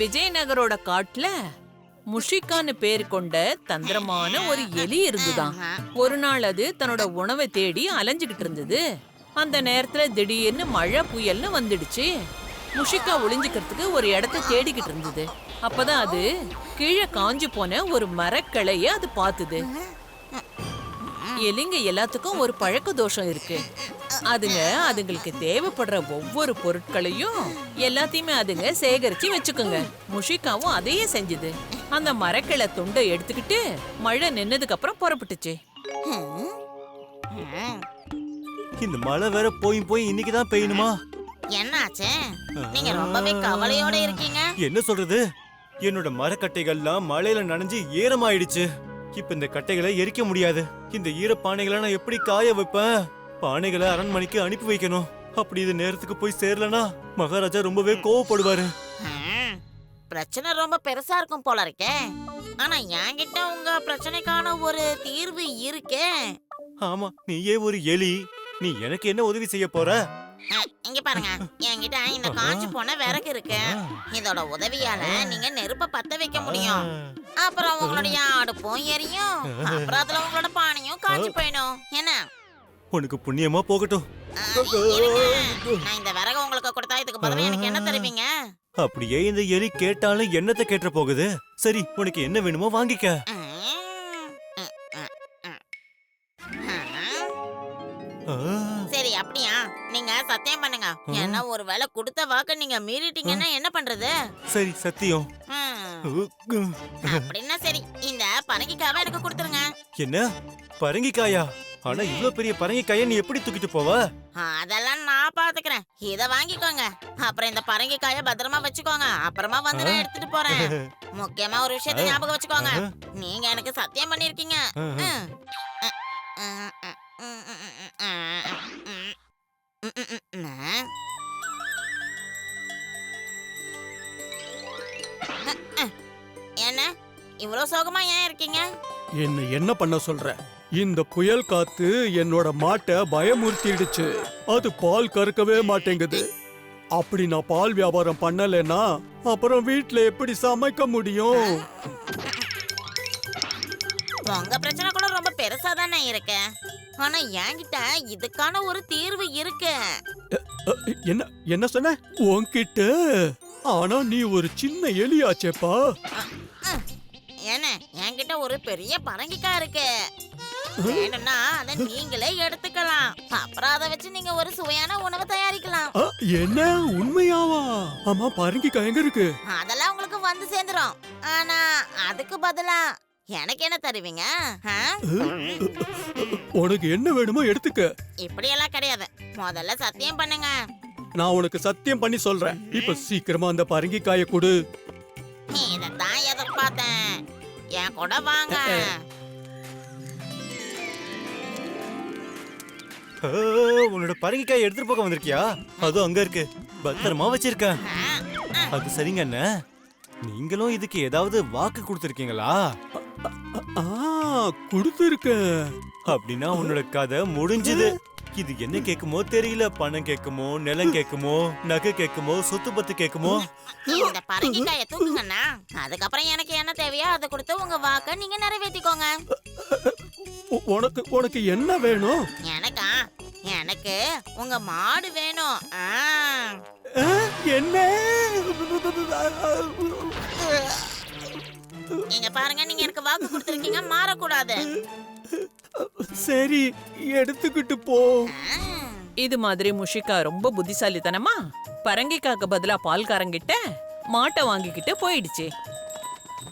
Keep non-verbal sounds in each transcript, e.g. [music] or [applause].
விஜயநகரோட காட்டுல முஷிகான்னு பேர் கொண்ட தந்திரமான ஒரு எலி இருந்துதான். ஒரு நாள் அது தன்னோட உணவை தேடி அலைஞ்சுகிட்டு இருந்தது. அந்த நேரத்துல திடீர்னு மழை புயல்னு வந்துடுச்சு. முஷிகா ஒளிஞ்சுக்கிறதுக்கு ஒரு இடத்த தேடிக்கிட்டு இருந்தது. அப்பதான் அது கீழே காஞ்சு போன ஒரு மரக்கிளைய அது பார்த்துது. எலிங்க எல்லாத்துக்கும் ஒரு பழக்க தோஷம் இருக்கு. அதுங்க அதுங்களுக்கு தேவைப்படுற ஒவ்வொரு பொருட்களையும் எல்லாத்தையுமே அதுங்க சேகரிச்சு வச்சுக்குங்க. முஷிகாவும் அதையே செஞ்சது. அந்த மரக்கிளை துண்டை எடுத்துக்கிட்டு மழை நின்னதுக்கு அப்புறம் புறப்பட்டுச்சு. இந்த மழை வேற போய் போய் இன்னைக்கு தான் பெய்யணுமா? என்னாச்சு? நீங்க ரொம்பவே கவலையோட இருக்கீங்க. என்ன சொல்றது? என்னோட மரக்கட்டைகள்லாம் மழையில நனைஞ்சு ஈரமாயிடுச்சு. இப்ப இந்த கட்டைகளை எரிக்க முடியாது. இந்த ஈர பானைகளை நான் எப்படி காய வைப்பேன்? பானைகளை அரண்மனைக்கு அனுப்பி வைக்கணும். அப்படி இது நேரத்துக்கு போய் சேரலனா மகாராஜா ரொம்பவே கோவப்படுவாரு. பிரச்சனை ரொம்ப பெருசா இருக்கும் போல இருக்கே. ஆனா என்கிட்ட உங்க பிரச்சனைக்கான ஒரு தீர்வு இருக்கே. ஆமா நீயே ஒரு எலி. நீ எனக்கு என்ன உதவி செய்ய போற? இங்க பாருங்க. என்கிட்ட இந்த காஞ்சு போன விறகு இருக்கு. இதோட உதவியால நீங்க நெருப்ப பத்த வைக்க முடியும். அப்புறம் உங்களுடைய அடுப்பும் எரியும். அப்புறம் அதுல உங்களோட பானையும் காஞ்சு போயிடும். என்ன? உனக்கு புண்ணியமா போகட்டும். நான் இந்த விறகு உங்களுக்கு கொடுத்தா இதுக்கு பதிலா எனக்கு என்ன தருவீங்க? அப்படியே இந்த எலி கேட்டாலும் என்னத்தை கேட்ட போகுது? சரி உனக்கு என்ன வேணுமோ வாங்கிக்க. சரி அப்படியா? நீங்க சத்தியம் பண்ணுங்க. ஏன்னா ஒரு வேளை கொடுத்த வாக்க நீங்க மீறிட்டீங்கன்னா என்ன பண்றது? சரி சத்தியம். அப்படின்னா சரி இந்த பரங்கிக்காவை எனக்கு கொடுத்துருங்க. என்ன? பரங்கிக்காயா? ஆனா இவ்ளோ பெரிய பரங்கிக்காய நீ எப்படி தூக்கிட்டு போவ? அதெல்லாம் நான் பாத்துக்கிறேன். இத வாங்கிக்கோங்க. அப்புறம் இந்த பரங்கிக்காய பத்திரமா வச்சுக்கோங்க. அப்புறமா வந்து நான் எடுத்துட்டு போறேன். முக்கியமா ஒரு விஷயத்தை ஞாபகம் வச்சுக்கோங்க. நீங்க எனக்கு சத்தியம் பண்ணிருக்கீங்க. என்ன? இவ்வளவு சோகமா ஏன் இருக்கீங்க? என்ன என்ன பண்ண சொல்ற? இந்த புயல் காத்து என்னோட மாட்டை பயமுறுத்திடுச்சு. அது பால் கறக்கவே மாட்டேங்குது. அப்படி நான் பால் வியாபாரம் பண்ணலைன்னா அப்புறம் வீட்ல எப்படி சமைக்க முடியும்? உங்க பிரச்சனை ரொம்ப பெருசா தானே இருக்கு. ஆனா என்கிட்ட இதுக்கான ஒரு தீர்வு இருக்கு. என்ன என்ன சொன்ன? உன்கிட்ட. ஆனா நீ ஒரு சின்ன எலியாச்சேப்பா. என்ன என்கிட்ட ஒரு பெரிய பரங்கிக்காய் இருக்கு. வேணும்னா அதை நீங்களே எடுத்துக்கலாம். அப்புறம் அதை வச்சு நீங்க ஒரு சுவையான உணவு தயாரிக்கலாம். என்ன உண்மையாவா? ஆமா பரங்கிக்காய் எங்க இருக்கு? அதெல்லாம் உங்களுக்கு வந்து சேர்ந்துரும். ஆனா அதுக்கு பதிலா எனக்கு என்ன தருவீங்க? உனக்கு என்ன வேணுமோ எடுத்துக்க. இப்படியெல்லாம் கிடையாது. முதல்ல சத்தியம் பண்ணுங்க. நான் உனக்கு சத்தியம் பண்ணி சொல்றேன். இப்ப சீக்கிரமா அந்த பரங்கிக்காய கொடு. இதைத்தான் எதிர்பார்த்தேன். என் கூட வாங்க. உன்னோட பரங்கிக்காய் எடுத்துட்டு போக வந்திருக்கியா? அதுவும் அங்க இருக்கு. பத்திரமா வச்சிருக்கேன். அது சரிங்க அண்ணே. நீங்களும் இதுக்கு ஏதாவது வாக்கு கொடுத்துருக்கீங்களா? கொடுத்துருக்க அப்படின்னா உன்னோட கதை முடிஞ்சது. இது என்ன கேக்குமோ தெரியல. பணம் கேக்குமோ நிலம் கேக்குமோ நகை கேக்குமோ சொத்து பத்து கேக்குமோ இந்த பரங்கிக்காய தூக்குங்கண்ணா. அதுக்கப்புறம் எனக்கு என்ன தேவையோ அதை கொடுத்து உங்க வாக்க நீங்க நிறைவேற்றிக்கோங்க. உனக்கு உனக்கு என்ன வேணும்? எனக்கா? எனக்கு உங்க மாடு வேணும். என்ன? இங்க பாருங்க நீங்க எனக்கு வாக்கு கொடுத்துருக்கீங்க மாறக்கூடாது. சரி எடுத்துக்கிட்டு போ. இது மாதிரி முஷிகா ரொம்ப புத்திசாலித்தனமா? பரங்கிக்காக்கு பதிலா பால்காரங்கிட்ட மாட்டை வாங்கிக்கிட்டு போயிடுச்சு.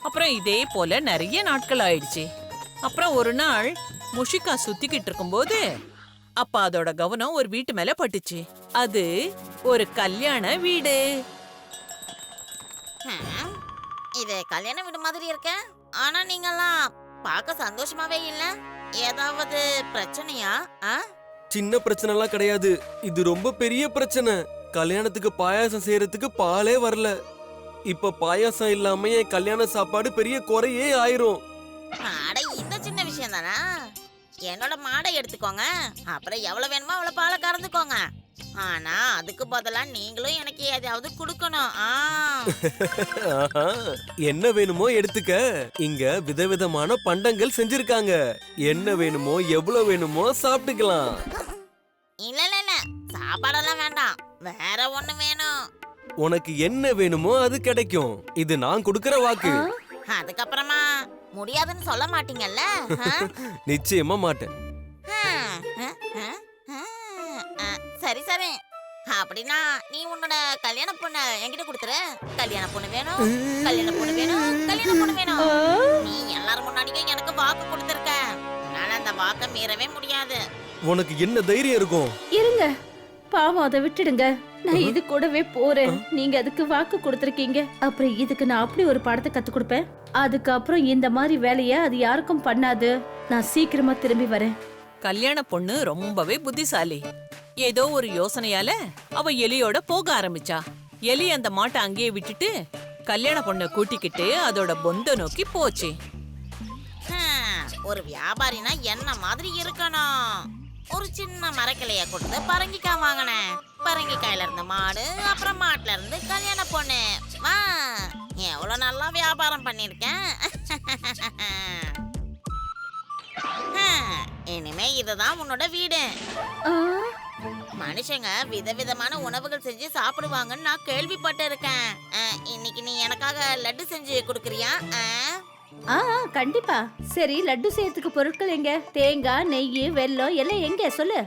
அப்புறம் இதே போல நிறைய நாட்கள் ஆயிடுச்சு. அப்புறம் ஒரு நாள் முஷிகா சுத்திக்கிட்டு இருக்கும்போது அப்ப அதோட கவனம் ஒரு வீட்டு மேல பட்டுச்சு. அது ஒரு கல்யாண வீடு. இது கல்யாண வீடு மாதிரி இருக்க. ஆனா நீங்கெல்லாம் பார்க்க சந்தோஷமாவே இல்ல? ஏதாவது பிரச்சனையா? சின்ன பிரச்சனைலாம் கிடையாது. இது ரொம்ப பெரிய பிரச்சனை. கல்யாணத்துக்கு பாயாசம் செய்யறதுக்கு பாலே வரல. இப்ப பாயாசம் இல்லாம என் கல்யாண சாப்பாடு பெரிய குறையே ஆயிரும். அட இந்த சின்ன விஷயம் தானா? என்னோட மாடை எடுத்துக்கோங்க. அப்புறம் எவ்வளவு வேணுமோ அவ்வளவு பாலை கறந்துக்கோங்க. ஆனா அதுக்கு பதிலா நீங்களும் எனக்கு ஏதாவது கொடுக்கணும். என்ன வேணுமோ எடுத்துக்க. இங்க விதவிதமான பண்டங்கள் செஞ்சிருக்காங்க. என்ன வேணுமோ எவ்வளவு வேணுமோ சாப்பிட்டுக்கலாம். இல்ல இல்ல இல்ல. சாப்பாடெல்லாம் வேண்டாம். வேற ஒண்ணு வேணும். உனக்கு என்ன வேணுமோ அது கிடைக்கும். இது நான் கொடுக்கற வாக்கு. அதுக்கப்புறமா முடியாதுன்னு சொல்ல மாட்டீங்கல்ல? [laughs] நிச்சயமா மாட்டேன். சரி சரி. அப்படின்னா நீ உன்னோட கல்யாண பொண்ண என்கிட்ட கொடுத்துரு. கல்யாண பொண்ணு வேணும் கல்யாண பொண்ணு வேணும் கல்யாண பொண்ணு வேணும். நீ எல்லாரும் முன்னாடியும் எனக்கு வாக்கு கொடுத்துருக்க. என்னால அந்த வாக்கை மீறவே முடியாது. உனக்கு என்ன தைரியம் இருக்கும்? இருங்க. பாவம் அதை விட்டுடுங்க. நான் இது கூடவே போறேன். நீங்க அதுக்கு வாக்கு கொடுத்துருக்கீங்க. அப்புறம் இதுக்கு நான் அப்படி ஒரு பாடத்தை கத்து கொடுப்பேன். அதுக்கப்புறம் இந்த மாதிரி வேலைய அது யாருக்கும் பண்ணாது. நான் சீக்கிரமா திரும்பி வரேன். கல்யாண பொண்ணு ரொம்பவே புத்திசாலி. ஏதோ ஒரு யோசனையால அவ எலியோட போக ஆரம்பிச்சா. எலி அந்த மாட்டை அங்கேயே விட்டுட்டு கல்யாண பொண்ணை கூட்டிக்கிட்டு அதோட பொந்த நோக்கி போச்சு. ஒரு வியாபாரினா என்ன மாதிரி இருக்கணும்? ஒரு சின்ன மரக்கிளைய கொடுத்து பரங்கிக்காய் வாங்கினேன். பரங்கிக்காயில இருந்து மாடு அப்புறம் மாட்டுல இருந்து கல்யாண பொண்ணு. வா எவ்வளவு நல்லா வியாபாரம் பண்ணிருக்கேன் இனிமே இதுதான் உன்னோட வீடு. மனுஷங்க விதவிதமான உணவுகள் செஞ்சு சாப்பிடுவாங்கன்னு நான் கேள்விப்பட்டு இருக்கேன் இன்னைக்கு நீ எனக்காக லட்டு செஞ்சு கொடுக்குறியா? ஆ கண்டிப்பா. சரி லட்டு செய்யறதுக்கு பொருட்கள் எங்க? தேங்காய் நெய் வெல்லம் எல்லாம் எங்க? சொல்லு.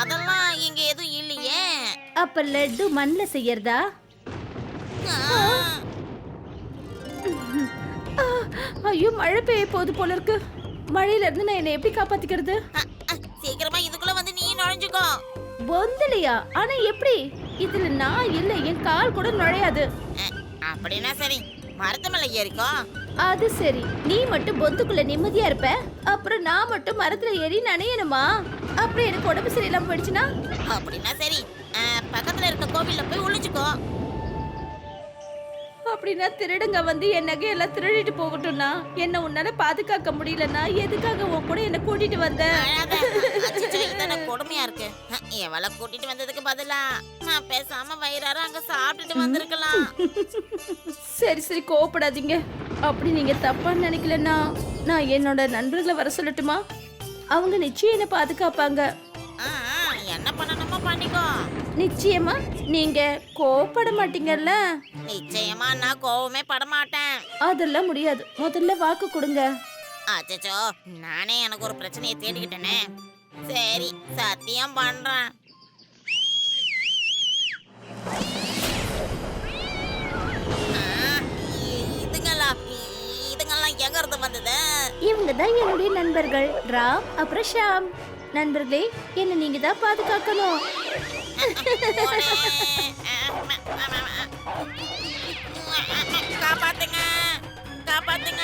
அதெல்லாம் இங்க எதுவும் இல்லையே. அப்ப லட்டு மண்ணில் செய்யறதா? ஐயோ மழை பெய்ய போகுது போல இருக்கு. மழையில இருந்து நான் என்னை எப்படி காப்பாத்திக்கிறது? சீக்கிரமா இதுக்குள்ள நுழைஞ்சுக்கோ. பொந்தலையா ஆனா எப்படி? இதுல நான் இல்ல என் கால் கூட நுழையாது. அப்படின்னா சரி. மரத்து மேல ஏறிக்கோ. அது சரி. நீ மட்டும் பொந்துக்குள்ள நிம்மதியா இருப்ப. அப்புறம் நான் மட்டும் மரத்துல ஏறி நனையணுமா? அப்புறம் எனக்கு உடம்பு சரியில்லாம போயிடுச்சுன்னா? அப்படின்னா சரி. பக்கத்துல இருக்க கோவில்ல போய் ஒளிஞ்சுக்கோ. அப்படின்னா திருடுங்க வந்து என் நகையெல்லாம் திருடிட்டு போகட்டும்னா என்ன உன்னால பாதுகாக்க முடியலன்னா எதுக்காக உன் கூட என்ன கூட்டிட்டு வந்த? கொடுமையா இருக்கு. அ, இவள கூட்டிட்டு வந்ததுக்கு பதிலா நான் பேசாம வயிறார அங்க சாப்பிட்டுட்டு வந்திருக்கலாம். சரி சரி கோவப்படாதீங்க. அப்படி நீங்க தப்பா நினைக்கலன்னா நான் என்னோட நண்பர்களை வர சொல்லட்டுமா? அவங்க நிச்சயம் என்ன பாதுகாப்பாங்க. என்ன பண்ணிக்கோ நிச்சயமா. நீங்க கோவப்பட மாட்டீங்கல்ல? நிச்சயமா நான் கோவமே படமாட்டேன். அதெல்லாம் முடியாது. முதல்ல வாக்கு கொடுங்க. அச்சச்சோ நானே எனக்கு ஒரு பிரச்சனையை தேடிக்கிட்டேனே. சரி சத்தியம் பண்றேன். இதுங்களா இதுங்கெல்லாம் எங்க இருந்து வந்தது? இவங்க தான் என்னுடைய நண்பர்கள். ராம் அப்புறம் ஷாம் நண்பர்களே என்ன நீங்க தான் பாதுகாக்கணும். போடே. காப்பாத்துங்க காப்பாத்துங்க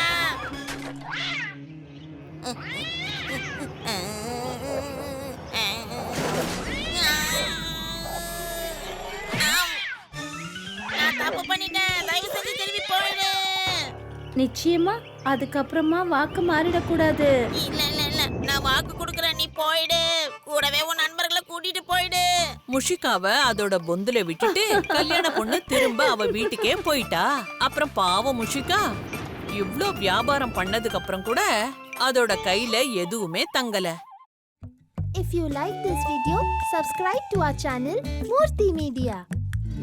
தப்பு பண்ணிட்டேன் தயவு செஞ்சு திரும்பி போயிடு நிச்சயமா அதுக்கப்புறமா வாக்கு மாறிடக்கூடாது. இல்ல முஷிகாவ அதோட பொந்துல விட்டுட்டு கல்யாண பொண்ணு திரும்ப அவ வீட்டுக்கே போயிட்டா. அப்புறம் பாவம் முஷிகா. இவ்ளோ வியாபாரம் பண்ணதுக்கு அப்புறம் கூட அதோட கையில எதுவுமே தங்கல. If you like this video, subscribe to our channel Murthy Media.